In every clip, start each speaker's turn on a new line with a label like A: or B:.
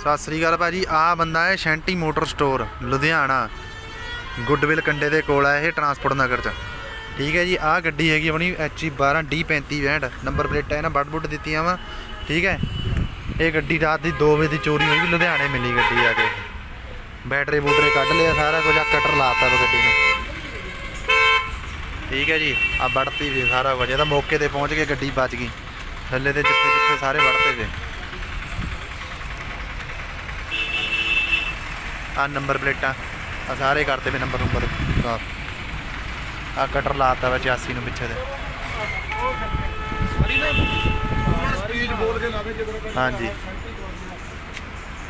A: ਸਤਿ ਸ੍ਰੀ ਅਕਾਲ ਭਾਜੀ। ਆ ਬੰਦਾ ਹੈ Shanty motor store, Ludhiana. Goodwill ਕੰਡੇ ਦੇ ਕੋਲ ਹੈ ਇਹ ਟਰਾਂਸਪੋਰਟ ਨਗਰ ਚ। ਠੀਕ ਹੈ ਜੀ, ਆ ਗੱਡੀ ਹੈਗੀ ਆਪਣੀ ਐਚਈ 12 D35 ਵੈਂਡ ਨੰਬਰ ਪਲੇਟਾਂ ਇਹਨਾਂ ਬੱਡ ਬੁੱਡ ਦਿੱਤੀਆਂ ਵਾ। ਠੀਕ ਹੈ, ਇਹ ਗੱਡੀ ਰਾਤ ਦੀ 2 ਵਜੇ ਦੀ ਚੋਰੀ ਹੋਈ ਵੀ ਲੁਧਿਆਣੇ ਮਿਲੀ ਗੱਡੀ ਆ ਕੇ। ਬੈਟਰੀ ਬੂਟਰੇ ਕੱਢ ਲਿਆ, ਸਾਰਾ ਕੁਝ ਆ ਕਟਰ ਲਾਤਾ ਵਾ ਗੱਡੀ ਨੂੰ। ਠੀਕ ਹੈ ਜੀ, ਆ ਵੜਤੀ ਵੀ ਸਾਰਾ ਵਜੇ ਤਾਂ ਮੌਕੇ ਤੇ ਪਹੁੰਚ ਕੇ ਗੱਡੀ ਬਚ ਗਈ। ਥੱਲੇ ਤੇ ਜਿੱਥੇ ਜਿੱਥੇ ਸਾਰੇ ਵੜਤੇ ਵੇ ਆ ਨੰਬਰ ਪਲੇਟਾਂ ਆ ਸਾਰੇ ਕਰਤੇ ਵੇ ਨੰਬਰ ਨੰਬਰ। ਸਾਫ਼ ਆ ਕਟਰ ਲਾਤਾ ਵਾ 86 ਨੂੰ ਪਿੱਛੇ ਦੇ।
B: ਸਪੀਡ ਬੋਲ ਕੇ ਲਾਵੇ ਜਦੋਂ
A: ਹਾਂਜੀ।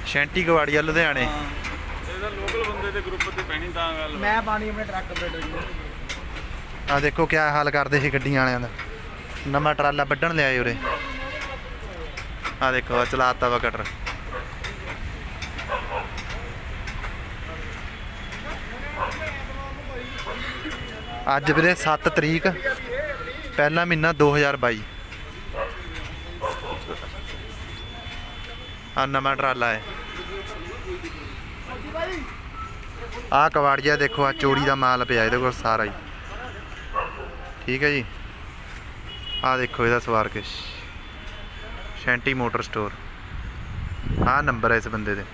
A: ਸ਼ੈਂਟੀ ਗਵਾੜੀਆ ਲੁਧਿਆਣੇ।
C: ਇਹਦਾ ਲੋਕਲ ਬੰਦੇ ਦੇ ਗਰੁੱਪ ਤੇ ਪੈਣੀ ਤਾਂ ਗੱਲ।
B: ਮੈਂ ਪਾਣੀ ਆਪਣੇ ਟਰੱਕ ਆਪਰੇਟਰ ਜੀ
A: ਆ ਦੇਖੋ ਕਿਆ ਹਾਲ ਕਰਦੇ ਸੀ ਗੱਡੀਆਂ ਵਾਲਿਆਂ ਦਾ। ਨਵਾਂ ਟਰਾਲਾ ਵੱਢਣ ਲਿਆਏ ਉਰੇ। ਆ ਦੇਖੋ ਚਲਾਤਾ ਵਾ ਕਟਰ। ਅੱਜ ਵੀਰੇ 7 ਤਰੀਕ, ਪਹਿਲਾ ਮਹੀਨਾ 2022 ਆ ਨਵਾਂ ਟਰਾਲਾ ਹੈ। ਆ ਕਵਾੜੀਆ ਦੇਖੋ ਆ ਚੋਰੀ ਦਾ ਮਾਲ ਪਿਆ, ਇਹਦੇ ਕੋਲ ਸਾਰਾ ਹੀ। ਠੀਕ ਹੈ ਜੀ। ਆ ਦੇਖੋ ਇਹਦਾ ਸਵਾਰ ਕੇ ਸ਼ੈਂਟੀ ਮੋਟਰ ਸਟੋਰ। ਆ ਨੰਬਰ ਹੈ ਇਸ ਬੰਦੇ ਦੇ।